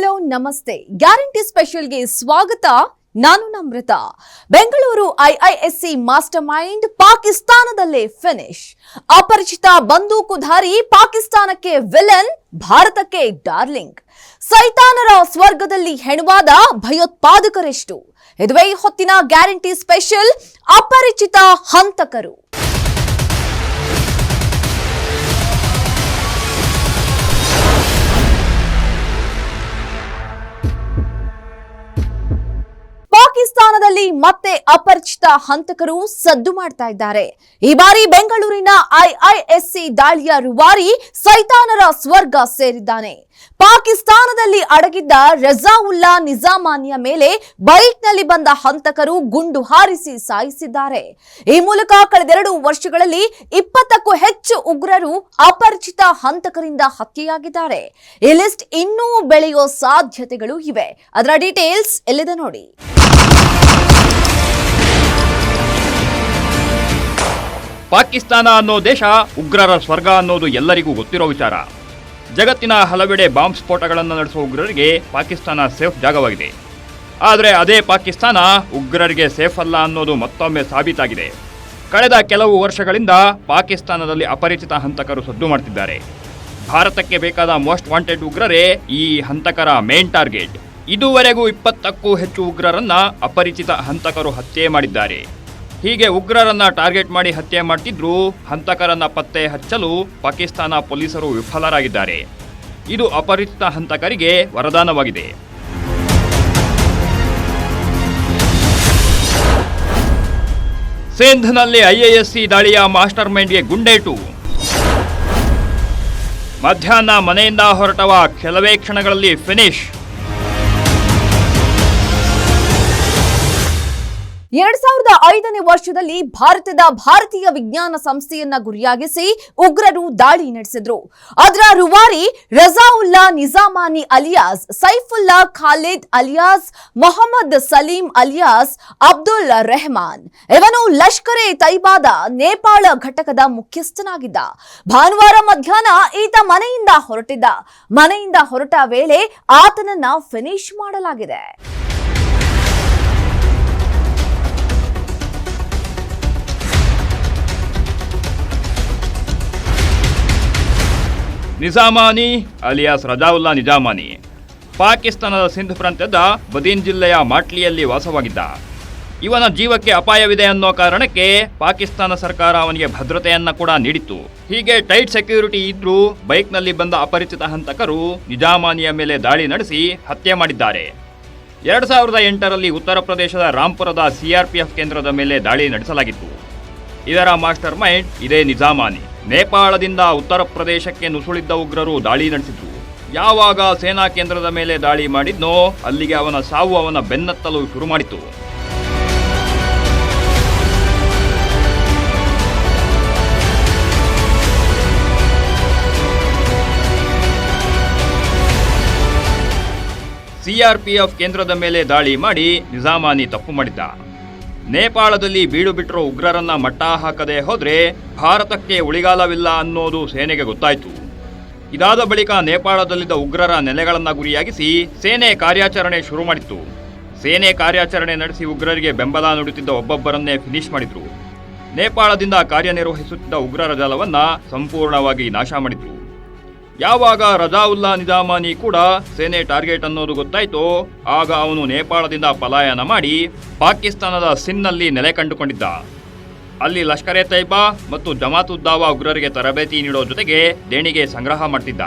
Hello, ನಮಸ್ತೆ. Guarantee ಸ್ಪೆಷಲ್ಗೆ ಸ್ವಾಗತ. ನಾನು Namratha. Bengaluru IISc master mind ಪಾಕಿಸ್ತಾನದಲ್ಲೇ finish. ಅಪರಿಚಿತ ಬಂದೂಕುಧಾರಿ ಪಾಕಿಸ್ತಾನಕ್ಕೆ ವಿಲನ್, ಭಾರತಕ್ಕೆ ಡಾರ್ಲಿಂಗ್. ಸೈತಾನರ ಸ್ವರ್ಗದಲ್ಲಿ ಹೆಣವಾದ ಭಯೋತ್ಪಾದಕರೆಷ್ಟು. ಇದುವೇ ಹೊತ್ತಿನ ಗ್ಯಾರಂಟಿ ಸ್ಪೆಷಲ್ ಅಪರಿಚಿತ ಹಂತಕರು. ಮತ್ತೆ ಅಪರಿಚಿತ ಹಂತಕರು ಸದ್ದು ಮಾಡ್ತಾ ಇದ್ದಾರೆ. ಈ ಬಾರಿ ಬೆಂಗಳೂರಿನ ಐಐಎಸ್ಸಿ ದಾಳಿಯ ರುವಾರಿ ಸೈತಾನರ ಸ್ವರ್ಗ ಸೇರಿದ್ದಾನೆ. ಪಾಕಿಸ್ತಾನದಲ್ಲಿ ಅಡಗಿದ್ದ ರಜಾವುಲ್ಲಾ ನಿಜಾಮಾನಿಯ ಮೇಲೆ ಬೈಕ್ನಲ್ಲಿ ಬಂದ ಹಂತಕರು ಗುಂಡು ಹಾರಿಸಿ ಸಾಯಿಸಿದ್ದಾರೆ. ಈ ಮೂಲಕ ಕಳೆದೆರಡು ವರ್ಷಗಳಲ್ಲಿ ಇಪ್ಪತ್ತಕ್ಕೂ ಹೆಚ್ಚು ಉಗ್ರರು ಅಪರಿಚಿತ ಹಂತಕರಿಂದ ಹತ್ಯೆಯಾಗಿದ್ದಾರೆ. ಈ ಲಿಸ್ಟ್ ಇನ್ನೂ ಬೆಳೆಯೋ ಸಾಧ್ಯತೆಗಳು ಇವೆ. ಅದರ ಡೀಟೇಲ್ಸ್ ಎಲ್ಲಿದೆ ನೋಡಿ. ಪಾಕಿಸ್ತಾನ ಅನ್ನೋ ದೇಶ, ಉಗ್ರರ ಸ್ವರ್ಗ ಅನ್ನೋದು ಎಲ್ಲರಿಗೂ ಗೊತ್ತಿರೋ ವಿಚಾರ. ಜಗತ್ತಿನ ಹಲವೆಡೆ ಬಾಂಬ್ ಸ್ಫೋಟಗಳನ್ನು ನಡೆಸುವ ಉಗ್ರರಿಗೆ ಪಾಕಿಸ್ತಾನ ಸೇಫ್ ಜಾಗವಾಗಿದೆ. ಆದರೆ ಅದೇ ಪಾಕಿಸ್ತಾನ ಉಗ್ರರಿಗೆ ಸೇಫ್ ಅಲ್ಲ ಅನ್ನೋದು ಮತ್ತೊಮ್ಮೆ ಸಾಬೀತಾಗಿದೆ. ಕಳೆದ ಕೆಲವು ವರ್ಷಗಳಿಂದ ಪಾಕಿಸ್ತಾನದಲ್ಲಿ ಅಪರಿಚಿತ ಹಂತಕರು ಸದ್ದು ಮಾಡ್ತಿದ್ದಾರೆ. ಭಾರತಕ್ಕೆ ಬೇಕಾದ ಮೋಸ್ಟ್ ವಾಂಟೆಡ್ ಉಗ್ರರೇ ಈ ಹಂತಕರ ಮೇನ್ ಟಾರ್ಗೆಟ್. ಇದುವರೆಗೂ ಇಪ್ಪತ್ತಕ್ಕೂ ಹೆಚ್ಚು ಉಗ್ರರನ್ನ ಅಪರಿಚಿತ ಹಂತಕರು ಹತ್ಯೆ ಮಾಡಿದ್ದಾರೆ. ಹೀಗೆ ಉಗ್ರರನ್ನ ಟಾರ್ಗೆಟ್ ಮಾಡಿ ಹತ್ಯೆ ಮಾಡ್ತಿದ್ರು. ಹಂತಕರನ್ನ ಪತ್ತೆ ಹಚ್ಚಲು ಪಾಕಿಸ್ತಾನ ಪೊಲೀಸರು ವಿಫಲರಾಗಿದ್ದಾರೆ. ಇದು ಅಪರಿಚಿತ ಹಂತಕರಿಗೆ ವರದಾನವಾಗಿದೆ. ಸಿಂಧ್ನಲ್ಲಿ ಐಎಎಸ್ಸಿ ದಾಳಿಯ ಮಾಸ್ಟರ್ ಮೈಂಡ್ಗೆ ಗುಂಡೇಟು. ಮಧ್ಯಾಹ್ನ ಮನೆಯಿಂದ ಹೊರಟವ ಕೆಲವೇ ಕ್ಷಣಗಳಲ್ಲಿ ಫಿನಿಶ್. ಎರಡ್ ಸಾವಿರದ ಐದನೇ ವರ್ಷದಲ್ಲಿ ಭಾರತದ ಭಾರತೀಯ ವಿಜ್ಞಾನ ಸಂಸ್ಥೆಯನ್ನ ಗುರಿಯಾಗಿಸಿ ಉಗ್ರರು ದಾಳಿ ನಡೆಸಿದ್ರು. ಅದರ ರುವಾರಿ Razaullah Nizamani alias, Saifullah Khalid alias, Mohammad Saleem alias, Abdul Rehman ಇವನು ಲಷ್ಕರ್ ಎ ತೈಬಾದ ನೇಪಾಳ ಘಟಕದ ಮುಖ್ಯಸ್ಥನಾಗಿದ್ದ. ಭಾನುವಾರ ಮಧ್ಯಾಹ್ನ ಈತ ಮನೆಯಿಂದ ಹೊರಟಿದ್ದ. ಮನೆಯಿಂದ ಹೊರಟ ವೇಳೆ ಆತನನ್ನ ಫಿನಿಶ್ ಮಾಡಲಾಗಿದೆ. ನಿಜಾಮಾನಿ ಅಲಿಯಾಸ್ ರಜಾವುಲ್ಲಾ ನಿಜಾಮಾನಿ. ಪಾಕಿಸ್ತಾನದ ಸಿಂಧ್ ಪ್ರಾಂತ್ಯದ ಬದೀನ್ ಜಿಲ್ಲೆಯ ಮಾಟ್ಲಿಯಲ್ಲಿ ವಾಸವಾಗಿದ್ದ. ಇವನ ಜೀವಕ್ಕೆ ಅಪಾಯವಿದೆ ಅನ್ನೋ ಕಾರಣಕ್ಕೆ ಪಾಕಿಸ್ತಾನ ಸರ್ಕಾರ ಅವನಿಗೆ ಭದ್ರತೆಯನ್ನ ಕೂಡ ನೀಡಿತ್ತು. ಹೀಗೆ ಟೈಟ್ ಸೆಕ್ಯೂರಿಟಿ ಇದ್ರೂ ಬೈಕ್ನಲ್ಲಿ ಬಂದ ಅಪರಿಚಿತ ಹಂತಕರು ನಿಜಾಮಾನಿಯ ಮೇಲೆ ದಾಳಿ ನಡೆಸಿ ಹತ್ಯೆ ಮಾಡಿದ್ದಾರೆ. ಎರಡು ಸಾವಿರದ ಎಂಟರಲ್ಲಿ ಉತ್ತರ ಪ್ರದೇಶದ ರಾಂಪುರದ ಸಿಆರ್ಪಿಎಫ್ ಕೇಂದ್ರದ ಮೇಲೆ ದಾಳಿ ನಡೆಸಲಾಗಿತ್ತು. ಇದರ ಮಾಸ್ಟರ್ ಮೈಂಡ್ ಇದೇ ನಿಜಾಮಾನಿ. ನೇಪಾಳದಿಂದ ಉತ್ತರ ಪ್ರದೇಶಕ್ಕೆ ನುಸುಳಿದ್ದ ಉಗ್ರರು ದಾಳಿ ನಡೆಸಿದ್ರು. ಯಾವಾಗ ಸೇನಾ ಕೇಂದ್ರದ ಮೇಲೆ ದಾಳಿ ಮಾಡಿದ್ನೋ ಅಲ್ಲಿಗೆ ಅವನ ಸಾವು ಅವನ ಬೆನ್ನತ್ತಲು ಶುರು ಮಾಡಿತು ಸಿಆರ್ಪಿಎಫ್ ಕೇಂದ್ರದ ಮೇಲೆ ದಾಳಿ ಮಾಡಿ ನಿಜಾಮಾನಿ ತಪ್ಪು ಮಾಡಿದ್ದ. ನೇಪಾಳದಲ್ಲಿ ಬೀಡು ಬಿಟ್ಟಿರೋ ಉಗ್ರರನ್ನ ಮಟ್ಟ ಹಾಕದೆ ಹೋದರೆ ಭಾರತಕ್ಕೆ ಉಳಿಗಾಲವಿಲ್ಲ ಅನ್ನೋದು ಸೇನೆಗೆ ಗೊತ್ತಾಯಿತು. ಇದಾದ ಬಳಿಕ ನೇಪಾಳದಲ್ಲಿದ್ದ ಉಗ್ರರ ನೆಲೆಗಳನ್ನು ಗುರಿಯಾಗಿಸಿ ಸೇನೆ ಕಾರ್ಯಾಚರಣೆ ಶುರು ಮಾಡಿತ್ತು. ಸೇನೆ ಕಾರ್ಯಾಚರಣೆ ನಡೆಸಿ ಉಗ್ರರಿಗೆ ಬೆಂಬಲ ನೀಡುತ್ತಿದ್ದ ಒಬ್ಬೊಬ್ಬರನ್ನೇ ಫಿನಿಶ್ ಮಾಡಿದ್ರು. ನೇಪಾಳದಿಂದ ಕಾರ್ಯನಿರ್ವಹಿಸುತ್ತಿದ್ದ ಉಗ್ರರ ಜಾಲವನ್ನ ಸಂಪೂರ್ಣವಾಗಿ ನಾಶ ಮಾಡಿದ್ರು. ಯಾವಾಗ ರಜಾವುಲ್ಲಾ ನಿಜಾಮಾನಿ ಕೂಡ ಸೇನೆ ಟಾರ್ಗೆಟ್ ಅನ್ನೋದು ಗೊತ್ತಾಯ್ತೋ. ಆಗ ಅವನು ನೇಪಾಳದಿಂದ ಪಲಾಯನ ಮಾಡಿ ಪಾಕಿಸ್ತಾನದ ಸಿನ್ನಲ್ಲಿ ನೆಲೆ ಕಂಡುಕೊಂಡಿದ್ದ. ಅಲ್ಲಿ ಲಷ್ಕರೆ ತೈಬಾ ಮತ್ತು ಜಮಾತ್ ಉದ್ದಾವ ಉಗ್ರರಿಗೆ ತರಬೇತಿ ನೀಡೋ ಜೊತೆಗೆ ದೇಣಿಗೆ ಸಂಗ್ರಹ ಮಾಡ್ತಿದ್ದ.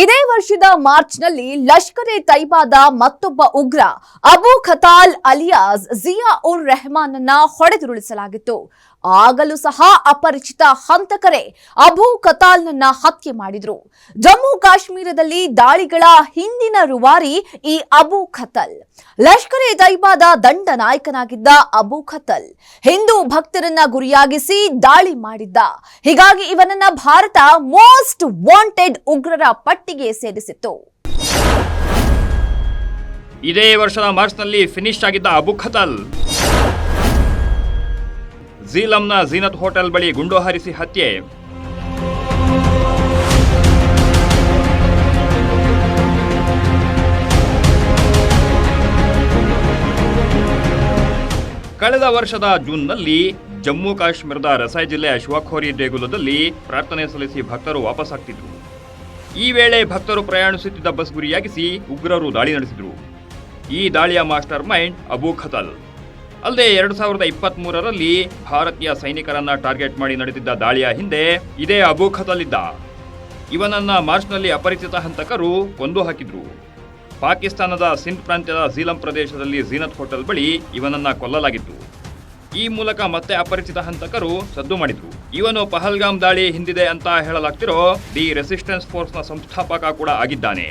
ಇದೇ ವರ್ಷದ ಮಾರ್ಚ್ನಲ್ಲಿ ಲಷ್ಕರ್ ಎ ತೈಬಾದ ಮತ್ತೊಬ್ಬ ಉಗ್ರ ಅಬು ಖತಾಲ್ ಅಲಿಯಾಸ್ ಜಿಯಾ ಉರ್ ರೆಹಮಾನ್ ಹೊಡೆದುರುಳಿಸಲಾಗಿತ್ತು. ಆಗಲೂ ಸಹ ಅಪರಿಚಿತ ಹಂತಕರೇ ಅಬು ಕತಾಲ್ನನ್ನ ಹತ್ಯೆ ಮಾಡಿದ್ರು. ಜಮ್ಮು ಕಾಶ್ಮೀರದಲ್ಲಿ ದಾಳಿಗಳ ಹಿಂದಿನ ರುವಾರಿ ಈ ಅಬು ಖತಲ್ ಲಷ್ಕರ್ ಎ ತೈಬಾದ ದಂಡ ನಾಯಕನಾಗಿದ್ದ ಅಬು ಖತಲ್ ಹಿಂದೂ ಭಕ್ತರನ್ನ ಗುರಿಯಾಗಿಸಿ ದಾಳಿ ಮಾಡಿದ್ದ. ಹೀಗಾಗಿ ಇವನನ್ನ ಭಾರತ ಮೋಸ್ಟ್ ವಾಂಟೆಡ್ ಉಗ್ರರ ಪಟ್ಟಿಗೆ ಸೇರಿಸಿತ್ತು. ಇದೇ ವರ್ಷದ ಮಾರ್ಚ್ನಲ್ಲಿ ಫಿನಿಶ್ ಆಗಿದ್ದ ಅಬು ಖತಲ್ ಝೀಲಂನ ಝೀನತ್ ಹೋಟೆಲ್ ಬಳಿ ಗುಂಡು ಹಾರಿಸಿ ಹತ್ಯೆ. ಕಳೆದ ವರ್ಷದ ಜೂನ್ನಲ್ಲಿ ಜಮ್ಮು ಕಾಶ್ಮೀರದ ರಸಾಯ್ ಜಿಲ್ಲೆಯ ಶಿವಖೋರಿ ದೇಗುಲದಲ್ಲಿ ಪ್ರಾರ್ಥನೆ ಸಲ್ಲಿಸಿ ಭಕ್ತರು ವಾಪಸ್ಸಾಗ್ತಿದ್ರು ಈ ವೇಳೆ ಭಕ್ತರು ಪ್ರಯಾಣಿಸುತ್ತಿದ್ದ ಬಸ್ ಗುರಿಯಾಗಿಸಿ ಉಗ್ರರು ದಾಳಿ ನಡೆಸಿದರು. ಈ ದಾಳಿಯ ಮಾಸ್ಟರ್ ಮೈಂಡ್ ಅಬೂ ಖತಲ್. ಅಲ್ಲದೆ ಎರಡು ಸಾವಿರದ ಇಪ್ಪತ್ತ್ ಮೂರರಲ್ಲಿ ಭಾರತೀಯ ಸೈನಿಕರನ್ನ ಟಾರ್ಗೆಟ್ ಮಾಡಿ ನಡೆದಿದ್ದ ದಾಳಿಯ ಹಿಂದೆ ಇದೇ ಅಬೂಖದಲ್ಲಿದ್ದ ಇವನನ್ನ ಮಾರ್ಚ್ನಲ್ಲಿ ಅಪರಿಚಿತ ಹಂತಕರು ಕೊಂದು ಹಾಕಿದ್ರು. ಪಾಕಿಸ್ತಾನದ ಸಿಂಧ್ ಪ್ರಾಂತ್ಯದ ಝೀಲಂ ಪ್ರದೇಶದಲ್ಲಿ ಝೀನತ್ ಹೋಟೆಲ್ ಬಳಿ ಇವನನ್ನ ಕೊಲ್ಲಲಾಗಿತ್ತು. ಈ ಮೂಲಕ ಮತ್ತೆ ಅಪರಿಚಿತ ಹಂತಕರು ಸದ್ದು ಮಾಡಿದ್ರು. ಇವನು ಪಹಲ್ಗಾಮ್ ದಾಳಿ ಹಿಂದಿದೆ ಅಂತ ಹೇಳಲಾಗ್ತಿರೋ ದಿ ರೆಸಿಸ್ಟೆನ್ಸ್ ಫೋರ್ಸ್ನ ಸಂಸ್ಥಾಪಕ ಕೂಡ ಆಗಿದ್ದಾನೆ.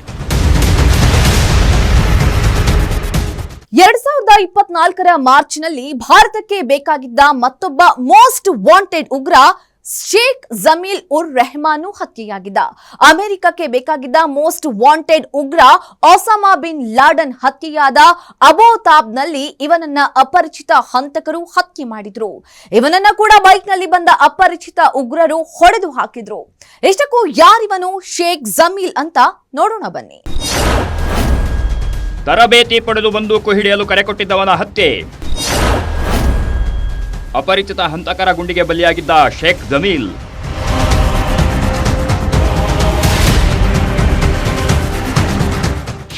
ಎರಡ್ ಸಾವಿರದ ಇಪ್ಪತ್ನಾಲ್ಕರ ಮಾರ್ಚ್ನಲ್ಲಿ ಭಾರತಕ್ಕೆ ಬೇಕಾಗಿದ್ದ ಮತ್ತೊಬ್ಬ ಮೋಸ್ಟ್ ವಾಂಟೆಡ್ ಉಗ್ರ ಶೇಖ್ ಜಮೀಲ್ ಉರ್ ರೆಹಮಾನು ಹತ್ಯೆಯಾಗಿದ್ದ. ಅಮೆರಿಕಕ್ಕೆ ಬೇಕಾಗಿದ್ದ ಮೋಸ್ಟ್ ವಾಂಟೆಡ್ ಉಗ್ರ ಒಸಾಮಾ ಬಿನ್ ಲಾಡನ್ ಹತ್ಯೆಯಾದ ಅಬೋತಾಬ್ನಲ್ಲಿ ಇವನನ್ನ ಅಪರಿಚಿತ ಹಂತಕರು ಹತ್ಯೆ ಮಾಡಿದ್ರು. ಇವನನ್ನ ಕೂಡ ಬೈಕ್ನಲ್ಲಿ ಬಂದ ಅಪರಿಚಿತ ಉಗ್ರರು ಹೊಡೆದು ಹಾಕಿದ್ರು. ಇಷ್ಟಕ್ಕೂ ಯಾರಿವನು ಶೇಖ್ ಜಮೀಲ್ ಅಂತ ನೋಡೋಣ ಬನ್ನಿ. ತರಬೇತಿ ಪಡೆದು ಬಂದೂಕು ಹಿಡಿಯಲು ಕರೆ ಕೊಟ್ಟಿದ್ದವನ ಹತ್ಯೆ. ಅಪರಿಚಿತ ಹಂತಕರ ಗುಂಡಿಗೆ ಬಲಿಯಾಗಿದ್ದ ಶೇಖ್ ಜಮೀಲ್.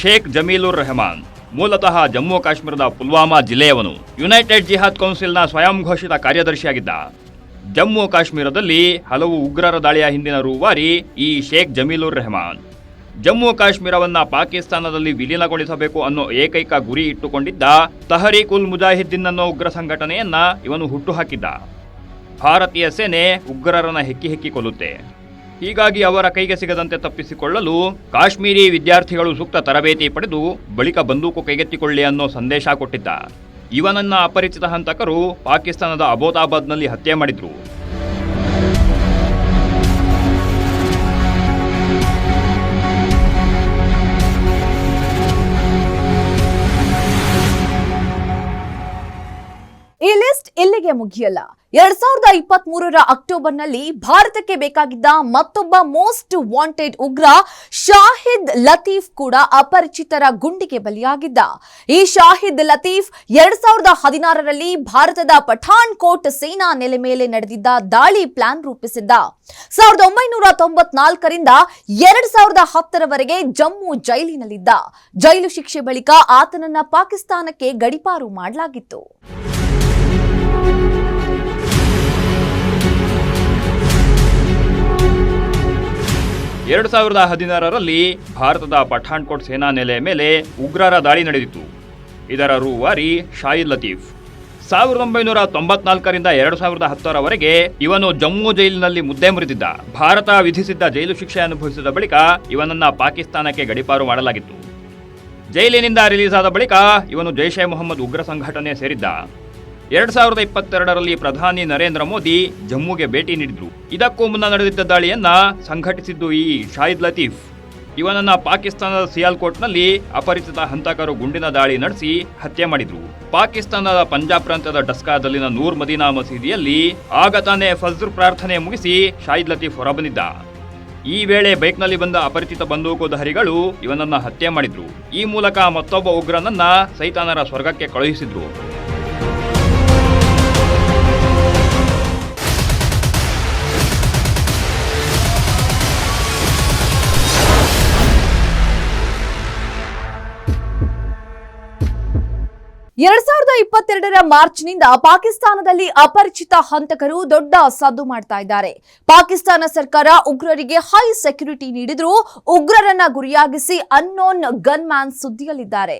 ಶೇಖ್ ಜಮೀಲುರ್ ರೆಹಮಾನ್, ಮೂಲತಃ ಜಮ್ಮು ಕಾಶ್ಮೀರದ ಪುಲ್ವಾಮಾ ಜಿಲ್ಲೆಯವನು, ಯುನೈಟೆಡ್ ಜಿಹಾದ್ ಕೌನ್ಸಿಲ್ನ ಸ್ವಯಂ ಘೋಷಿತ ಕಾರ್ಯದರ್ಶಿಯಾಗಿದ್ದ. ಜಮ್ಮು ಕಾಶ್ಮೀರದಲ್ಲಿ ಹಲವು ಉಗ್ರರ ದಾಳಿಯ ಹಿಂದಿನ ರೂವಾರಿ ಈ ಶೇಖ್ ಜಮೀಲುರ್ ರೆಹಮಾನ್. ಜಮ್ಮು ಕಾಶ್ಮೀರವನ್ನು ಪಾಕಿಸ್ತಾನದಲ್ಲಿ ವಿಲೀನಗೊಳಿಸಬೇಕು ಅನ್ನೋ ಏಕೈಕ ಗುರಿ ಇಟ್ಟುಕೊಂಡಿದ್ದ ತಹರೀಕ್ ಉಲ್ ಮುಜಾಹಿದ್ದೀನ್ ಅನ್ನೋ ಉಗ್ರ ಸಂಘಟನೆಯನ್ನ ಇವನು ಹುಟ್ಟುಹಾಕಿದ್ದ ಭಾರತೀಯ ಸೇನೆ ಉಗ್ರರನ್ನ ಹೆಕ್ಕಿ ಹೆಕ್ಕಿ ಕೊಲ್ಲುತ್ತೆ. ಹೀಗಾಗಿ ಅವರ ಕೈಗೆ ಸಿಗದಂತೆ ತಪ್ಪಿಸಿಕೊಳ್ಳಲು ಕಾಶ್ಮೀರಿ ವಿದ್ಯಾರ್ಥಿಗಳು ಸೂಕ್ತ ತರಬೇತಿ ಪಡೆದು ಬಳಿಕ ಬಂದೂಕು ಕೈಗೆತ್ತಿಕೊಳ್ಳಿ ಅನ್ನೋ ಸಂದೇಶ ಕೊಟ್ಟಿದ್ದ. ಇವನನ್ನ ಅಪರಿಚಿತ ಹಂತಕರು ಪಾಕಿಸ್ತಾನದ ಅಬೋತಾಬಾದ್ನಲ್ಲಿ ಹತ್ಯೆ ಮಾಡಿದ್ರು. ಇಲ್ಲಿಗೆ ಮುಗಿಯಲ್ಲ. ಎರಡ್ ಸಾವಿರದ ಇಪ್ಪತ್ತ್ ಮೂರರ ಅಕ್ಟೋಬರ್ನಲ್ಲಿ ಭಾರತಕ್ಕೆ ಬೇಕಾಗಿದ್ದ ಮತ್ತೊಬ್ಬ ಮೋಸ್ಟ್ ವಾಂಟೆಡ್ ಉಗ್ರ ಶಾಹಿದ್ ಲತೀಫ್ ಕೂಡ ಅಪರಿಚಿತರ ಗುಂಡಿಗೆ ಬಲಿಯಾಗಿದ್ದ. ಈ ಶಾಹಿದ್ ಲತೀಫ್ ಎರಡ್ ಸಾವಿರದ ಹದಿನಾರರಲ್ಲಿ ಭಾರತದ ಪಠಾಣ್ ಕೋಟ್ ಸೇನಾ ನೆಲೆ ಮೇಲೆ ನಡೆದಿದ್ದ ದಾಳಿ ಪ್ಲಾನ್ ರೂಪಿಸಿದ್ದ. ಸಾವಿರದ ಒಂಬೈನೂರ ತೊಂಬತ್ನಾಲ್ಕರಿಂದ ಎರಡ್ ಸಾವಿರದ ಹತ್ತರವರೆಗೆ ಜಮ್ಮು ಜೈಲಿನಲ್ಲಿದ್ದ. ಜೈಲು ಶಿಕ್ಷೆ ಬಳಿಕ ಆತನನ್ನ ಪಾಕಿಸ್ತಾನಕ್ಕೆ ಗಡಿಪಾರು ಮಾಡಲಾಗಿತ್ತು. ಎರಡು ಸಾವಿರದ ಹದಿನಾರರಲ್ಲಿ ಭಾರತದ ಪಠಾಣ್ಕೋಟ್ ಸೇನಾ ನೆಲೆಯ ಮೇಲೆ ಉಗ್ರರ ದಾಳಿ ನಡೆದಿತ್ತು. ಇದರ ರೂವಾರಿ ಶಾಹಿದ್ ಲತೀಫ್. ಸಾವಿರದ ಒಂಬೈನೂರ ತೊಂಬತ್ನಾಲ್ಕರಿಂದ ಎರಡು ಸಾವಿರದ ಹತ್ತರವರೆಗೆ ಇವನು ಜಮ್ಮು ಜೈಲಿನಲ್ಲಿ ಮುದ್ದೆ ಮುರಿದಿದ್ದ. ಭಾರತ ವಿಧಿಸಿದ್ದ ಜೈಲು ಶಿಕ್ಷೆ ಅನುಭವಿಸಿದ ಬಳಿಕ ಇವನನ್ನ ಪಾಕಿಸ್ತಾನಕ್ಕೆ ಗಡಿಪಾರು ಮಾಡಲಾಗಿತ್ತು. ಜೈಲಿನಿಂದ ರಿಲೀಸ್ ಆದ ಬಳಿಕ ಇವನು ಜೈಷ್ ಮೊಹಮ್ಮದ್ ಉಗ್ರ ಸಂಘಟನೆ ಸೇರಿದ್ದ. ಎರಡ್ ಸಾವಿರದ ಇಪ್ಪತ್ತೆರಡರಲ್ಲಿ ಪ್ರಧಾನಿ ನರೇಂದ್ರ ಮೋದಿ ಜಮ್ಮುಗೆ ಭೇಟಿ ನೀಡಿದ್ರು. ಇದಕ್ಕೂ ಮುನ್ನ ನಡೆದಿದ್ದ ದಾಳಿಯನ್ನ ಸಂಘಟಿಸಿದ್ದು ಈ ಶಾಹಿದ್ ಲತೀಫ್. ಇವನನ್ನ ಪಾಕಿಸ್ತಾನದ ಸಿಯಾಲ್ಕೋಟ್ನಲ್ಲಿ ಅಪರಿಚಿತ ಹಂತಕರು ಗುಂಡಿನ ದಾಳಿ ನಡೆಸಿ ಹತ್ಯೆ ಮಾಡಿದ್ರು. ಪಾಕಿಸ್ತಾನದ ಪಂಜಾಬ್ ಪ್ರಾಂತ್ಯದ ಡಸ್ಕಾದಲ್ಲಿನ ನೂರ್ ಮದೀನಾ ಮಸೀದಿಯಲ್ಲಿ ಆಗ ತಾನೇ ಫಜ್ರ್ ಪ್ರಾರ್ಥನೆ ಮುಗಿಸಿ ಶಾಹಿದ್ ಲತೀಫ್ ಹೊರಬಂದಿದ್ದ. ಈ ವೇಳೆ ಬೈಕ್ನಲ್ಲಿ ಬಂದ ಅಪರಿಚಿತ ಬಂದೂಕುಧಾರಿಗಳು ಇವನನ್ನ ಹತ್ಯೆ ಮಾಡಿದ್ರು. ಈ ಮೂಲಕ ಮತ್ತೊಬ್ಬ ಉಗ್ರನನ್ನ ಸೈತಾನರ ಸ್ವರ್ಗಕ್ಕೆ ಕಳುಹಿಸಿದ್ರು. ಸಾವಿರದ ಇಪ್ಪತ್ತೆರಡರ ಮಾರ್ಚ್ನಿಂದ ಪಾಕಿಸ್ತಾನದಲ್ಲಿ ಅಪರಿಚಿತ ಹಂತಕರು ದೊಡ್ಡ ಸದ್ದು ಮಾಡ್ತಾ ಇದ್ದಾರೆ. ಪಾಕಿಸ್ತಾನ ಸರ್ಕಾರ ಉಗ್ರರಿಗೆ ಹೈ ಸೆಕ್ಯೂರಿಟಿ ನೀಡಿದ್ರು ಉಗ್ರರನ್ನ ಗುರಿಯಾಗಿಸಿ ಅನ್ನೋನ್ ಗನ್ ಮ್ಯಾನ್ ಸುದ್ದಿಯಲ್ಲಿದ್ದಾರೆ.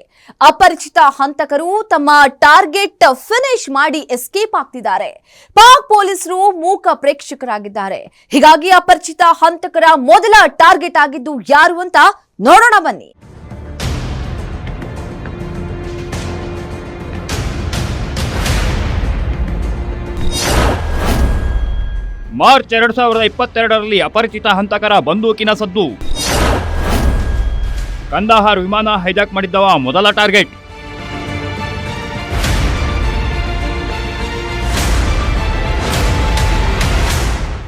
ಅಪರಿಚಿತ ಹಂತಕರು ತಮ್ಮ ಟಾರ್ಗೆಟ್ ಫಿನಿಶ್ ಮಾಡಿ ಎಸ್ಕೇಪ್ ಆಗ್ತಿದ್ದಾರೆ. ಪಾಕ್ ಪೊಲೀಸರು ಮೂಕ ಪ್ರೇಕ್ಷಕರಾಗಿದ್ದಾರೆ. ಹೀಗಾಗಿ ಅಪರಿಚಿತ ಹಂತಕರ ಮೊದಲ ಟಾರ್ಗೆಟ್ ಆಗಿದ್ದು ಯಾರು ಅಂತ ನೋಡೋಣ ಬನ್ನಿ. ಮಾರ್ಚ್ ಎರಡ್ ಸಾವಿರದ ಇಪ್ಪತ್ತೆರಡರಲ್ಲಿ ಅಪರಿಚಿತ ಹಂತಕರ ಬಂದೂಕಿನ ಸದ್ದು. ಕಂದಹಾರ್ ವಿಮಾನ ಹೈಜಾಕ್ ಮಾಡಿದ್ದವ ಮೊದಲ ಟಾರ್ಗೆಟ್.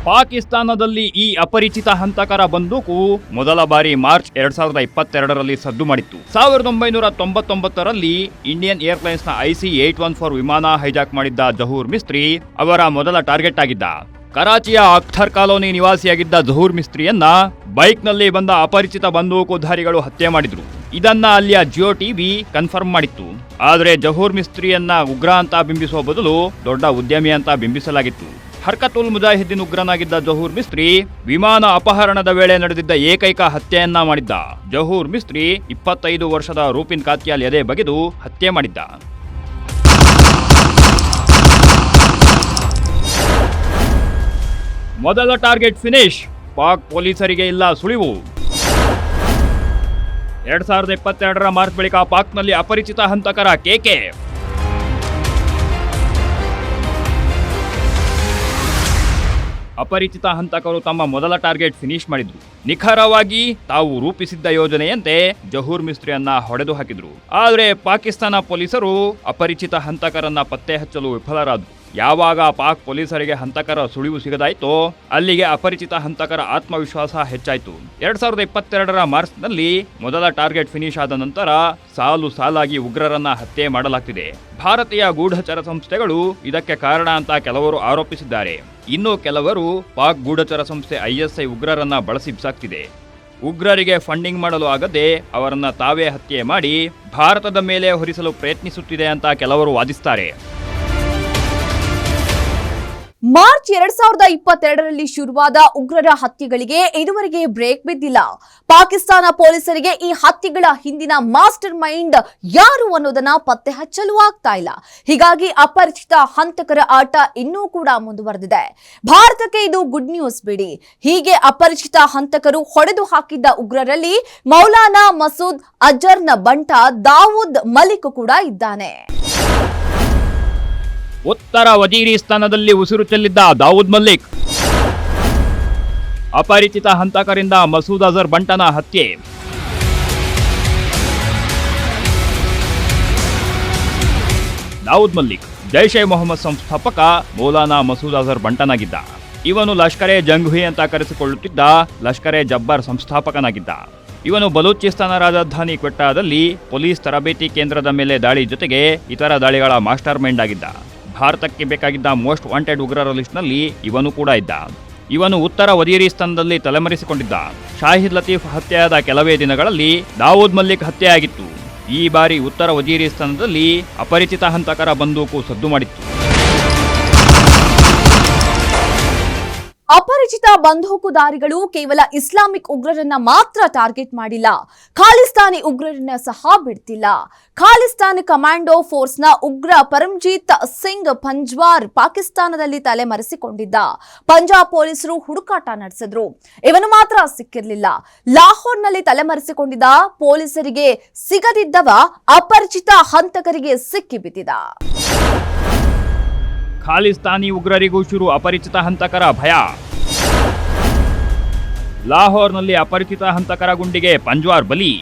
ಪಾಕಿಸ್ತಾನದಲ್ಲಿ ಈ ಅಪರಿಚಿತ ಹಂತಕರ ಬಂದೂಕು ಮೊದಲ ಬಾರಿ ಮಾರ್ಚ್ ಎರಡ್ ಸಾವಿರದ ಇಪ್ಪತ್ತೆರಡರಲ್ಲಿ ಸದ್ದು ಮಾಡಿತ್ತು. ಸಾವಿರದ ಒಂಬೈನೂರ ತೊಂಬತ್ತೊಂಬತ್ತರಲ್ಲಿ ಇಂಡಿಯನ್ ಏರ್ಲೈನ್ಸ್ನ ಐಸಿ ಏಟ್ ಒನ್ ಫೋರ್ ವಿಮಾನ ಹೈಜಾಕ್ ಮಾಡಿದ್ದ ಜಹೂರ್ ಮಿಸ್ತ್ರಿ ಅವರ ಮೊದಲ ಟಾರ್ಗೆಟ್ ಆಗಿದ್ದ. ಕರಾಚಿಯ ಅಖ್ತರ್ ಕಾಲೋನಿ ನಿವಾಸಿಯಾಗಿದ್ದ ಜಹೂರ್ ಮಿಸ್ತ್ರಿಯನ್ನ ಬೈಕ್ನಲ್ಲಿ ಬಂದ ಅಪರಿಚಿತ ಬಂದೂಕುಧಾರಿಗಳು ಹತ್ಯೆ ಮಾಡಿದ್ರು. ಇದನ್ನ ಅಲ್ಲಿಯ ಜಿಯೋ ಟಿವಿ ಕನ್ಫರ್ಮ್ ಮಾಡಿತ್ತು. ಆದರೆ ಜಹೂರ್ ಮಿಸ್ತ್ರಿಯನ್ನ ಉಗ್ರ ಅಂತ ಬಿಂಬಿಸುವ ಬದಲು ದೊಡ್ಡ ಉದ್ಯಮಿ ಅಂತ ಬಿಂಬಿಸಲಾಗಿತ್ತು. ಹರ್ಕತುಲ್ ಮುಜಾಹಿದ್ದೀನ್ ಉಗ್ರನಾಗಿದ್ದ ಜಹೂರ್ ಮಿಸ್ತ್ರಿ ವಿಮಾನ ಅಪಹರಣದ ವೇಳೆ ನಡೆದಿದ್ದ ಏಕೈಕ ಹತ್ಯೆಯನ್ನ ಮಾಡಿದ್ದ. ಜಹೂರ್ ಮಿಸ್ತ್ರಿ ಇಪ್ಪತ್ತೈದು ವರ್ಷದ ರೂಪಿನ್ ಕಾತ್ಯಾಲ್ ಎದೆ ಬಗೆದು ಹತ್ಯೆ ಮಾಡಿದ್ದ. ಮೊದಲ ಟಾರ್ಗೆಟ್ ಫಿನಿಶ್. ಪಾಕ್ ಪೊಲೀಸರಿಗೆ ಇಲ್ಲ, ಸುಳಿವು. ಎರಡ್ ಸಾವಿರದ ಇಪ್ಪತ್ತೆರಡರ ಮಾರ್ಚ್ ಬಳಿಕ ಪಾಕ್ನಲ್ಲಿ ಅಪರಿಚಿತ ಹಂತಕರ ಕೆಕೆ ಅಪರಿಚಿತ ಹಂತಕರು ತಮ್ಮ ಮೊದಲ ಟಾರ್ಗೆಟ್ ಫಿನಿಶ್ ಮಾಡಿದ್ರು. ನಿಖರವಾಗಿ ತಾವು ರೂಪಿಸಿದ್ದ ಯೋಜನೆಯಂತೆ ಜಹೂರ್ ಮಿಸ್ತ್ರಿಯನ್ನ ಹೊಡೆದು ಹಾಕಿದ್ರು. ಆದರೆ ಪಾಕಿಸ್ತಾನ ಪೊಲೀಸರು ಅಪರಿಚಿತ ಹಂತಕರನ್ನ ಪತ್ತೆ ಹಚ್ಚಲು ವಿಫಲರಾದರು. ಯಾವಾಗ ಪಾಕ್ ಪೊಲೀಸರಿಗೆ ಹಂತಕರ ಸುಳಿವು ಸಿಗದಾಯಿತು, ಅಲ್ಲಿಗೆ ಅಪರಿಚಿತ ಹಂತಕರ ಆತ್ಮವಿಶ್ವಾಸ ಹೆಚ್ಚಾಯಿತು. ಎರಡ್ ಸಾವಿರದ ಇಪ್ಪತ್ತೆರಡರ ಮಾರ್ಚ್ನಲ್ಲಿ ಮೊದಲ ಟಾರ್ಗೆಟ್ ಫಿನಿಶ್ ಆದ ನಂತರ ಸಾಲು ಸಾಲಾಗಿ ಉಗ್ರರನ್ನ ಹತ್ಯೆ ಮಾಡಲಾಗ್ತಿದೆ. ಭಾರತೀಯ ಗೂಢಚರ ಸಂಸ್ಥೆಗಳು ಇದಕ್ಕೆ ಕಾರಣ ಅಂತ ಕೆಲವರು ಆರೋಪಿಸಿದ್ದಾರೆ. ಇನ್ನು ಕೆಲವರು ಪಾಕ್ ಗೂಢಚರ ಸಂಸ್ಥೆ ಐಎಸ್ಐ ಉಗ್ರರನ್ನ ಬಳಸಿ ಬಿಸಾಕ್ತಿದೆ. ಉಗ್ರರಿಗೆ ಫಂಡಿಂಗ್ ಮಾಡಲು ಆಗದೆ ಅವರನ್ನ ತಾವೇ ಹತ್ಯೆ ಮಾಡಿ ಭಾರತದ ಮೇಲೆ ಹೊರಿಸಲು ಪ್ರಯತ್ನಿಸುತ್ತಿದೆ ಅಂತ ಕೆಲವರು ವಾದಿಸ್ತಾರೆ. ಮಾರ್ಚ್ ಎರಡ್ ಸಾವಿರದ ಇಪ್ಪತ್ತೆರಡರಲ್ಲಿ ಶುರುವಾದ ಉಗ್ರರ ಹತ್ಯೆಗಳಿಗೆ ಇದುವರೆಗೆ ಬ್ರೇಕ್ ಬಿದ್ದಿಲ್ಲ. ಪಾಕಿಸ್ತಾನ ಪೊಲೀಸರಿಗೆ ಈ ಹತ್ಯೆಗಳ ಹಿಂದಿನ ಮಾಸ್ಟರ್ ಮೈಂಡ್ ಯಾರು ಅನ್ನೋದನ್ನ ಪತ್ತೆ ಹಚ್ಚಲು ಆಗ್ತಾ ಇಲ್ಲ. ಹೀಗಾಗಿ ಅಪರಿಚಿತ ಹಂತಕರ ಆಟ ಇನ್ನೂ ಕೂಡ ಮುಂದುವರೆದಿದೆ. ಭಾರತಕ್ಕೆ ಇದು ಗುಡ್ ನ್ಯೂಸ್ ಬಿಡಿ. ಹೀಗೆ ಅಪರಿಚಿತ ಹಂತಕರು ಹೊಡೆದು ಹಾಕಿದ್ದ ಉಗ್ರರಲ್ಲಿ ಮೌಲಾನಾ ಮಸೂದ್ ಅಜರ್ನ ಬಂಟ ದಾವೂದ್ ಮಲಿಕ್ ಕೂಡ ಇದ್ದಾನೆ. ಉತ್ತರ ವಜೀರಿಸ್ತಾನದಲ್ಲಿ ಉಸಿರು ಚೆಲ್ಲಿದ್ದ ದಾವೂದ್ ಮಲ್ಲಿಕ್. ಅಪರಿಚಿತ ಹಂತಕರಿಂದ ಮಸೂದ್ ಅಜರ್ ಬಂಟನ ಹತ್ಯೆ. ದಾವೂದ್ ಮಲ್ಲಿಕ್, ಜೈಷ್ ಎ ಮೊಹಮ್ಮದ್ ಸಂಸ್ಥಾಪಕ ಮೌಲಾನಾ ಮಸೂದ್ ಅಜರ್ ಬಂಟನಾಗಿದ್ದ. ಇವನು ಲಷ್ಕರ್ ಎ ಜಂಗ್ಹುಯಿ ಅಂತ ಕರೆಸಿಕೊಳ್ಳುತ್ತಿದ್ದ ಲಷ್ಕರ್ ಎ ಜಬ್ಬರ್ ಸಂಸ್ಥಾಪಕನಾಗಿದ್ದ. ಇವನು ಬಲೂಚಿಸ್ತಾನ ರಾಜಧಾನಿ ಕ್ವೆಟ್ಟಾದಲ್ಲಿ ಪೊಲೀಸ್ ತರಬೇತಿ ಕೇಂದ್ರದ ಮೇಲೆ ದಾಳಿ ಜೊತೆಗೆ ಇತರ ದಾಳಿಗಳ ಮಾಸ್ಟರ್ ಮೈಂಡ್ ಆಗಿದ್ದ. ಭಾರತಕ್ಕೆ ಬೇಕಾಗಿದ್ದ ಮೋಸ್ಟ್ ವಾಂಟೆಡ್ ಉಗ್ರರ ಲಿಸ್ಟ್ನಲ್ಲಿ ಇವನು ಕೂಡ ಇದ್ದ. ಇವನು ಉತ್ತರ ವಜೀರಿಸ್ತಾನದಲ್ಲಿ ತಲೆಮರೆಸಿಕೊಂಡಿದ್ದ. ಶಾಹಿದ್ ಲತೀಫ್ ಹತ್ಯೆಯಾದ ಕೆಲವೇ ದಿನಗಳಲ್ಲಿ ದಾವೂದ್ ಮಲ್ಲಿಕ್ ಹತ್ಯೆಯಾಗಿತ್ತು. ಈ ಬಾರಿ ಉತ್ತರ ವಜೀರಿಸ್ತಾನದಲ್ಲಿ ಅಪರಿಚಿತ ಹಂತಕರ ಬಂದೂಕು ಸದ್ದು ಮಾಡಿತ್ತು. ಅಪರಿಚಿತ ಬಂದೂಕುದಾರಿಗಳು ಕೇವಲ ಇಸ್ಲಾಮಿಕ್ ಉಗ್ರರನ್ನ ಮಾತ್ರ ಟಾರ್ಗೆಟ್ ಮಾಡಿಲ್ಲ. ಖಾಲಿಸ್ತಾನಿ ಉಗ್ರರನ್ನ ಸಹ ಬಿಡ್ತಿಲ್ಲ. ಖಾಲಿಸ್ತಾನ್ ಕಮಾಂಡೋ ಫೋರ್ಸ್ನ ಉಗ್ರ ಪರಮ್ಜೀತ್ ಸಿಂಗ್ ಪಂಜ್ವಾರ್ ಪಾಕಿಸ್ತಾನದಲ್ಲಿ ತಲೆಮರೆಸಿಕೊಂಡಿದ್ದ. ಪಂಜಾಬ್ ಪೊಲೀಸರು ಹುಡುಕಾಟ ನಡೆಸಿದ್ರು. ಇವನು ಮಾತ್ರ ಸಿಕ್ಕಿರಲಿಲ್ಲ. ಲಾಹೋರ್ನಲ್ಲಿ ತಲೆಮರೆಸಿಕೊಂಡಿದ್ದ ಪೊಲೀಸರಿಗೆ ಸಿಗದಿದ್ದವ ಅಪರಿಚಿತ ಹಂತಕರಿಗೆ ಸಿಕ್ಕಿಬಿದ್ದಿದ. ಖಾಲಿಸ್ತಾನಿ ಉಗ್ರರಿಗೂ ಶುರು ಅಪರಿಚಿತ ಹಂತಕರ ಭಯ. ಲಾಹೋರ್ನಲ್ಲಿ ಅಪರಿಚಿತ ಹಂತಕರ ಗುಂಡಿಗೆ ಪಂಜ್ವಾರ್ ಬಲಿ.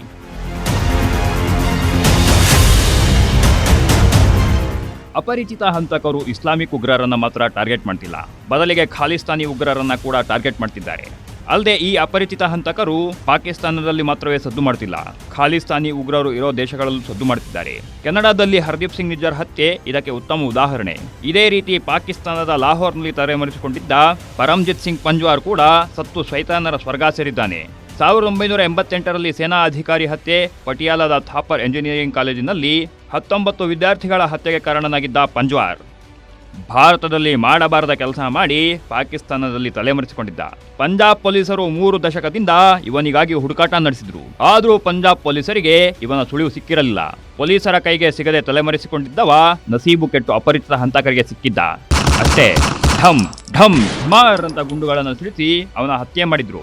ಅಪರಿಚಿತ ಹಂತಕರು ಇಸ್ಲಾಮಿಕ್ ಉಗ್ರರನ್ನ ಮಾತ್ರ ಟಾರ್ಗೆಟ್ ಮಾಡ್ತಿಲ್ಲ. ಬದಲಿಗೆ ಖಾಲಿಸ್ತಾನಿ ಉಗ್ರರನ್ನ ಕೂಡ ಟಾರ್ಗೆಟ್ ಮಾಡ್ತಿದ್ದಾರೆ. ಅಲ್ಲದೆ ಈ ಅಪರಿಚಿತ ಹಂತಕರು ಪಾಕಿಸ್ತಾನದಲ್ಲಿ ಮಾತ್ರವೇ ಸದ್ದು ಮಾಡ್ತಿಲ್ಲ. ಖಾಲಿಸ್ತಾನಿ ಉಗ್ರರು ಇರೋ ದೇಶಗಳಲ್ಲೂ ಸದ್ದು ಮಾಡ್ತಿದ್ದಾರೆ. ಕೆನಡಾದಲ್ಲಿ ಹರ್ದೀಪ್ ಸಿಂಗ್ ನಿಜ್ಜರ್ ಹತ್ಯೆ ಇದಕ್ಕೆ ಉತ್ತಮ ಉದಾಹರಣೆ. ಇದೇ ರೀತಿ ಪಾಕಿಸ್ತಾನದ ಲಾಹೋರ್ನಲ್ಲಿ ತಲೆಮರೆಸಿಕೊಂಡಿದ್ದ ಪರಂಜಿತ್ ಸಿಂಗ್ ಪಂಜ್ವಾರ್ ಕೂಡ ಸತ್ತು ಶೈತಾನರ ಸ್ವರ್ಗ ಸೇರಿದ್ದಾನೆ. ಸಾವಿರದ ಒಂಬೈನೂರ ಎಂಬತ್ತೆಂಟರಲ್ಲಿ ಸೇನಾ ಅಧಿಕಾರಿ ಹತ್ಯೆ, ಪಟಿಯಾಲದ ಥಾಪರ್ ಎಂಜಿನಿಯರಿಂಗ್ ಕಾಲೇಜಿನಲ್ಲಿ ಹತ್ತೊಂಬತ್ತು ವಿದ್ಯಾರ್ಥಿಗಳ ಹತ್ಯೆಗೆ ಕಾರಣನಾಗಿದ್ದ ಪಂಜ್ವಾರ್. ಭಾರತದಲ್ಲಿ ಮಾಡಬಾರದ ಕೆಲಸ ಮಾಡಿ ಪಾಕಿಸ್ತಾನದಲ್ಲಿ ತಲೆಮರೆಸಿಕೊಂಡಿದ್ದ ಪಂಜಾಬ್ ಪೊಲೀಸರು ಮೂರು ದಶಕದಿಂದ ಇವನಿಗಾಗಿ ಹುಡುಕಾಟ ನಡೆಸಿದ್ರು. ಆದರೂ ಪಂಜಾಬ್ ಪೊಲೀಸರಿಗೆ ಇವನ ಸುಳಿವು ಸಿಕ್ಕಿರಲಿಲ್ಲ. ಪೊಲೀಸರ ಕೈಗೆ ಸಿಗದೆ ತಲೆಮರೆಸಿಕೊಂಡಿದ್ದವ ನಸೀಬು ಕೆಟ್ಟು ಅಪರಿಚಿತ ಹಂತಕರಿಗೆ ಸಿಕ್ಕಿದ್ದ. ಅಷ್ಟೇ. ಢಮ್ ಢಮ್, ಢಮಾರ್ ಅಂತ ಗುಂಡುಗಳನ್ನು ಸಿಡಿಸಿ ಅವನ ಹತ್ಯೆ ಮಾಡಿದ್ರು.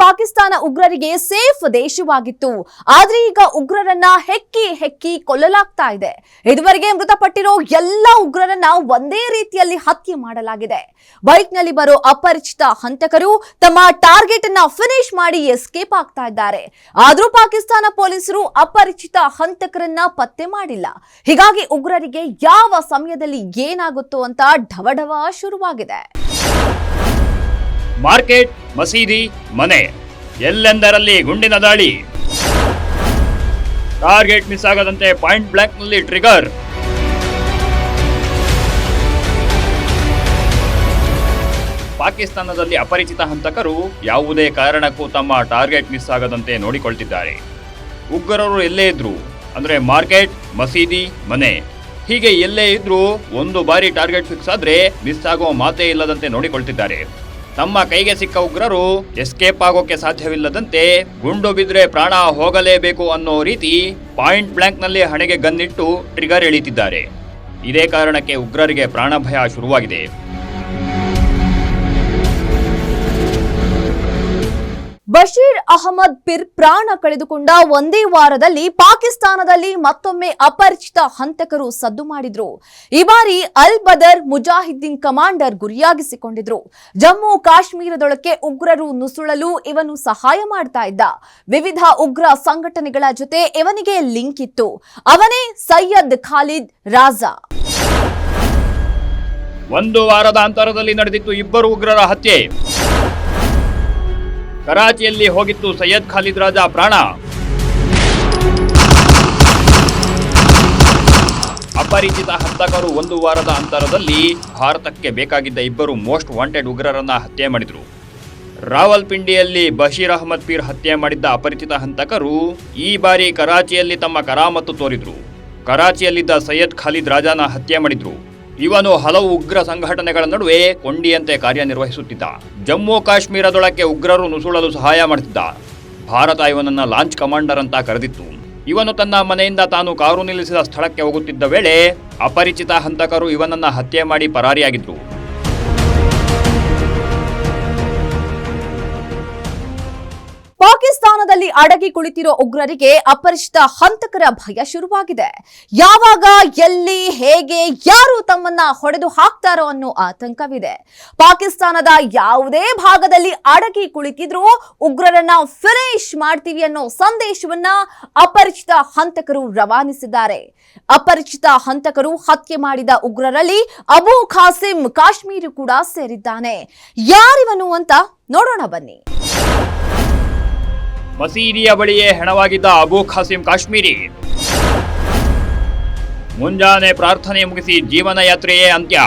ಪಾಕಿಸ್ತಾನ ಉಗ್ರರಿಗೆ ಸೇಫ್ ದೇಶವಾಗಿತ್ತು. ಆದ್ರೆ ಈಗ ಉಗ್ರರನ್ನ ಹೆಕ್ಕಿ ಹೆಕ್ಕಿ ಕೊಲ್ಲಲಾಗ್ತಾ ಇದೆ. ಇದುವರೆಗೆ ಮೃತಪಟ್ಟಿರೋ ಎಲ್ಲ ಉಗ್ರರನ್ನ ಒಂದೇ ರೀತಿಯಲ್ಲಿ ಹತ್ಯೆ ಮಾಡಲಾಗಿದೆ. ಬೈಕ್ನಲ್ಲಿ ಬರೋ ಅಪರಿಚಿತ ಹಂತಕರು ತಮ್ಮ ಟಾರ್ಗೆಟ್ ಅನ್ನ ಫಿನಿಶ್ ಮಾಡಿ ಎಸ್ಕೇಪ್ ಆಗ್ತಾ ಇದ್ದಾರೆ. ಆದ್ರೂ ಪಾಕಿಸ್ತಾನ ಪೊಲೀಸರು ಅಪರಿಚಿತ ಹಂತಕರನ್ನ ಪತ್ತೆ ಮಾಡಿಲ್ಲ. ಹೀಗಾಗಿ ಉಗ್ರರಿಗೆ ಯಾವ ಸಮಯದಲ್ಲಿ ಏನಾಗುತ್ತೋ ಅಂತ ಢವಢವ ಶುರುವಾಗಿದೆ. ಮಾರ್ಕೆಟ್, ಮಸೀದಿ, ಮನೆ, ಎಲ್ಲೆಂದರಲ್ಲಿ ಗುಂಡಿನ ದಾಳಿ. ಟಾರ್ಗೆಟ್ ಮಿಸ್ ಆಗದಂತೆ ಪಾಯಿಂಟ್ ಬ್ಲ್ಯಾಕ್ನಲ್ಲಿ ಟ್ರಿಗರ್. ಪಾಕಿಸ್ತಾನದಲ್ಲಿ ಅಪರಿಚಿತ ಹಂತಕರು ಯಾವುದೇ ಕಾರಣಕ್ಕೂ ತಮ್ಮ ಟಾರ್ಗೆಟ್ ಮಿಸ್ ಆಗದಂತೆ ನೋಡಿಕೊಳ್ತಿದ್ದಾರೆ. ಉಗ್ರರು ಎಲ್ಲೇ ಇದ್ರು, ಅಂದ್ರೆ ಮಾರ್ಕೆಟ್, ಮಸೀದಿ, ಮನೆ, ಹೀಗೆ ಎಲ್ಲೇ ಇದ್ರೂ ಒಂದು ಬಾರಿ ಟಾರ್ಗೆಟ್ ಫಿಕ್ಸ್ ಆದ್ರೆ ಮಿಸ್ ಆಗೋ ಮಾತೇ ಇಲ್ಲದಂತೆ ನೋಡಿಕೊಳ್ತಿದ್ದಾರೆ. ತಮ್ಮ ಕೈಗೆ ಸಿಕ್ಕ ಉಗ್ರರು ಎಸ್ಕೇಪ್ ಆಗೋಕೆ ಸಾಧ್ಯವಿಲ್ಲದಂತೆ ಗುಂಡು ಬಿದ್ರೆ ಪ್ರಾಣ ಹೋಗಲೇಬೇಕು ಅನ್ನೋ ರೀತಿ ಪಾಯಿಂಟ್ ಬ್ಲಾಂಕ್ನಲ್ಲಿ ಹಣೆಗೆ ಗನ್ನಿಟ್ಟು ಟ್ರಿಗರ್ ಎಳಿತಿದ್ದಾರೆ. ಇದೇ ಕಾರಣಕ್ಕೆ ಉಗ್ರರಿಗೆ ಪ್ರಾಣಭಯ ಶುರುವಾಗಿದೆ. ಬಶೀರ್ ಅಹಮದ್ ಪಿರ್ ಪ್ರಾಣ ಕಳೆದುಕೊಂಡ ಒಂದೇ ವಾರದಲ್ಲಿ ಪಾಕಿಸ್ತಾನದಲ್ಲಿ ಮತ್ತೊಮ್ಮೆ ಅಪರಿಚಿತ ಹಂತಕರು ಸದ್ದು ಮಾಡಿದ್ರು. ಈ ಬಾರಿ ಅಲ್ ಬದರ್ ಮುಜಾಹಿದ್ದೀನ್ ಕಮಾಂಡರ್ ಗುರಿಯಾಗಿಸಿಕೊಂಡಿದ್ರು. ಜಮ್ಮು ಕಾಶ್ಮೀರದೊಳಕ್ಕೆ ಉಗ್ರರು ನುಸುಳಲು ಇವನು ಸಹಾಯ ಮಾಡ್ತಾ ಇದ್ದ. ವಿವಿಧ ಉಗ್ರ ಸಂಘಟನೆಗಳ ಜೊತೆ ಇವನಿಗೆ ಲಿಂಕ್ ಇತ್ತು. ಅವನೇ ಸೈಯದ್ ಖಾಲಿದ್ ರಾಜಾ. ಒಂದು ವಾರದ ಅಂತರದಲ್ಲಿ ನಡೆದಿತ್ತು ಇಬ್ಬರು ಉಗ್ರರ ಹತ್ಯೆ. ಕರಾಚಿಯಲ್ಲಿ ಹೋಗಿತ್ತು ಸೈಯದ್ ಖಾಲಿದ್ ರಾಜ ಪ್ರಾಣ. ಅಪರಿಚಿತ ಹಂತಕರು ಒಂದು ವಾರದ ಅಂತರದಲ್ಲಿ ಭಾರತಕ್ಕೆ ಬೇಕಾಗಿದ್ದ ಇಬ್ಬರು ಮೋಸ್ಟ್ ವಾಂಟೆಡ್ ಉಗ್ರರನ್ನ ಹತ್ಯೆ ಮಾಡಿದ್ರು. ರಾವಲ್ಪಿಂಡಿಯಲ್ಲಿ ಬಶೀರ್ ಅಹಮದ್ ಪೀರ್ ಹತ್ಯೆ ಮಾಡಿದ್ದ ಅಪರಿಚಿತ ಹಂತಕರು ಈ ಬಾರಿ ಕರಾಚಿಯಲ್ಲಿ ತಮ್ಮ ಕರಾಮತ್ತು ತೋರಿದ್ರು. ಕರಾಚಿಯಲ್ಲಿದ್ದ ಸೈಯದ್ ಖಾಲಿದ್ ರಾಜಾನ ಹತ್ಯೆ ಮಾಡಿದ್ರು. ಇವನು ಹಲವು ಉಗ್ರ ಸಂಘಟನೆಗಳ ನಡುವೆ ಕೊಂಡಿಯಂತೆ ಕಾರ್ಯನಿರ್ವಹಿಸುತ್ತಿದ್ದ. ಜಮ್ಮು ಕಾಶ್ಮೀರದೊಳಕ್ಕೆ ಉಗ್ರರು ನುಸುಳಲು ಸಹಾಯ ಮಾಡುತ್ತಿದ್ದ ಭಾರತ ಇವನನ್ನ ಲಾಂಚ್ ಕಮಾಂಡರ್ ಅಂತ ಕರೆದಿತ್ತು. ಇವನು ತನ್ನ ಮನೆಯಿಂದ ತಾನು ಕಾರು ನಿಲ್ಲಿಸಿದ ಸ್ಥಳಕ್ಕೆ ಹೋಗುತ್ತಿದ್ದ ವೇಳೆ ಅಪರಿಚಿತ ಹಂತಕರು ಇವನನ್ನ ಹತ್ಯೆ ಮಾಡಿ ಪರಾರಿಯಾಗಿದ್ರು. ಪಾಕಿಸ್ತಾನದಲ್ಲಿ ಅಡಗಿ ಕುಳಿತಿರೋ ಉಗ್ರರಿಗೆ ಅಪರಿಚಿತ ಹಂತಕರ ಭಯ ಶುರುವಾಗಿದೆ. ಯಾವಾಗ, ಎಲ್ಲಿ, ಹೇಗೆ, ಯಾರು ತಮ್ಮನ್ನ ಹೊಡೆದು ಹಾಕ್ತಾರೋ ಅನ್ನೋ ಆತಂಕವಿದೆ. ಪಾಕಿಸ್ತಾನದ ಯಾವುದೇ ಭಾಗದಲ್ಲಿ ಅಡಗಿ ಕುಳಿತಿದ್ರೂ ಉಗ್ರರನ್ನ ಫಿನಿಶ್ ಮಾಡ್ತೀವಿ ಅನ್ನೋ ಸಂದೇಶವನ್ನ ಅಪರಿಚಿತ ಹಂತಕರು ರವಾನಿಸಿದ್ದಾರೆ. ಅಪರಿಚಿತ ಹಂತಕರು ಹತ್ಯೆ ಮಾಡಿದ ಉಗ್ರರಲ್ಲಿ ಅಬು ಖಾಸಿಂ ಕಾಶ್ಮೀರಿ ಕೂಡ ಸೇರಿದ್ದಾನೆ. ಯಾರಿವನು ಅಂತ ನೋಡೋಣ ಬನ್ನಿ. ಮಸೀದಿಯ ಬಳಿಯೇ ಹೆಣವಾಗಿದ್ದ ಅಬೂ ಖಾಸಿಂ ಕಾಶ್ಮೀರಿ. ಮುಂಜಾನೆ ಪ್ರಾರ್ಥನೆ ಮುಗಿಸಿ ಜೀವನ ಯಾತ್ರೆಯೇ ಅಂತ್ಯ.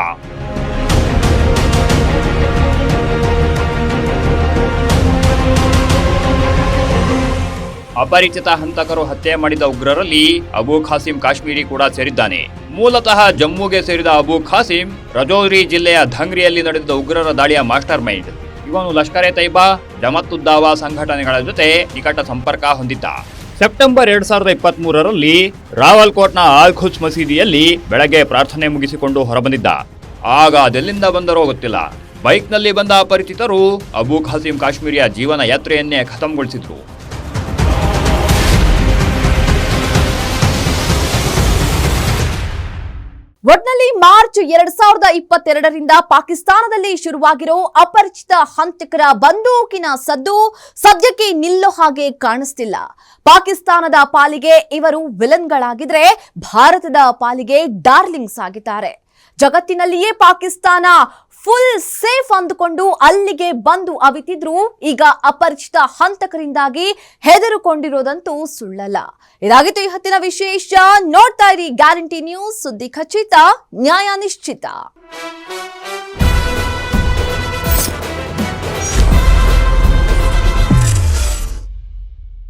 ಅಪರಿಚಿತ ಹಂತಕರು ಹತ್ಯೆ ಮಾಡಿದ ಉಗ್ರರಲ್ಲಿ ಅಬೂ ಖಾಸಿಂ ಕಾಶ್ಮೀರಿ ಕೂಡ ಸೇರಿದ್ದಾನೆ. ಮೂಲತಃ ಜಮ್ಮುಗೆ ಸೇರಿದ ಅಬೂ ಖಾಸಿಂ ರಜೌರಿ ಜಿಲ್ಲೆಯ ಧಂಗ್ರಿಯಲ್ಲಿ ನಡೆದ ಉಗ್ರರ ದಾಳಿಯ ಮಾಸ್ಟರ್ ಮೈಂಡ್ ಇವನು ಲಷ್ಕರೆ ತೈಬಾ ಜಮತ್ತುದ್ದಾವಾ ಸಂಘಟನೆಗಳ ಜೊತೆ ನಿಕಟ ಸಂಪರ್ಕ ಹೊಂದಿದ್ದ. ಸೆಪ್ಟೆಂಬರ್ ಎರಡ್ ಸಾವಿರದ ಇಪ್ಪತ್ತ್ ಮೂರರಲ್ಲಿ ರಾವಲ್ಕೋಟ್ನ ಆಲ್ ಖುಜ್ ಮಸೀದಿಯಲ್ಲಿ ಬೆಳಗ್ಗೆ ಪ್ರಾರ್ಥನೆ ಮುಗಿಸಿಕೊಂಡು ಹೊರಬಂದಿದ್ದ. ಆಗ ಅದೆಲ್ಲಿಂದ ಬಂದರೋ ಗೊತ್ತಿಲ್ಲ. ಬೈಕ್ನಲ್ಲಿ ಬಂದ ಅಪರಿಚಿತರು ಅಬೂ ಖಾಸಿಂ ಕಾಶ್ಮೀರಿಯ ಜೀವನ ಯಾತ್ರೆಯನ್ನೇ ಖತಮ್ಗೊಳಿಸಿದ್ರು ಒಟ್ನಲ್ಲಿ ಮಾರ್ಚ್ ಎರಡ್ ಸಾವಿರದ ಇಪ್ಪತ್ತೆರಡರಿಂದ ಪಾಕಿಸ್ತಾನದಲ್ಲಿ ಶುರುವಾಗಿರೋ ಅಪರಿಚಿತ ಹಂತಕರ ಬಂದೂಕಿನ ಸದ್ದು ಸದ್ಯಕ್ಕೆ ನಿಲ್ಲೋ ಹಾಗೆ ಕಾಣಿಸ್ತಿಲ್ಲ. ಪಾಕಿಸ್ತಾನದ ಪಾಲಿಗೆ ಇವರು ವಿಲನ್ಗಳಾಗಿದ್ರೆ ಭಾರತದ ಪಾಲಿಗೆ ಡಾರ್ಲಿಂಗ್ಸ್ ಆಗಿದ್ದಾರೆ. ಜಗತ್ತಿನಲ್ಲಿಯೇ ಪಾಕಿಸ್ತಾನ ಫುಲ್ ಸೇಫ್ ಅಂದುಕೊಂಡು ಅಲ್ಲಿಗೆ ಬಂದು ಅವಿತಿದ್ರು. ಈಗ ಅಪರಿಚಿತ ಹಂತಕರಿಂದಾಗಿ ಹೆದರುಕೊಂಡಿರೋದಂತೂ ಸುಳ್ಳಲ್ಲ. ಇದಾಗಿತ್ತು ಈ ಹತ್ತಿನ ವಿಶೇಷ. ನೋಡ್ತಾ ಇರಿ ಗ್ಯಾರಂಟಿ ನ್ಯೂಸ್ ಸುದ್ದಿ ಖಚಿತ, ನ್ಯಾಯ ನಿಶ್ಚಿತ.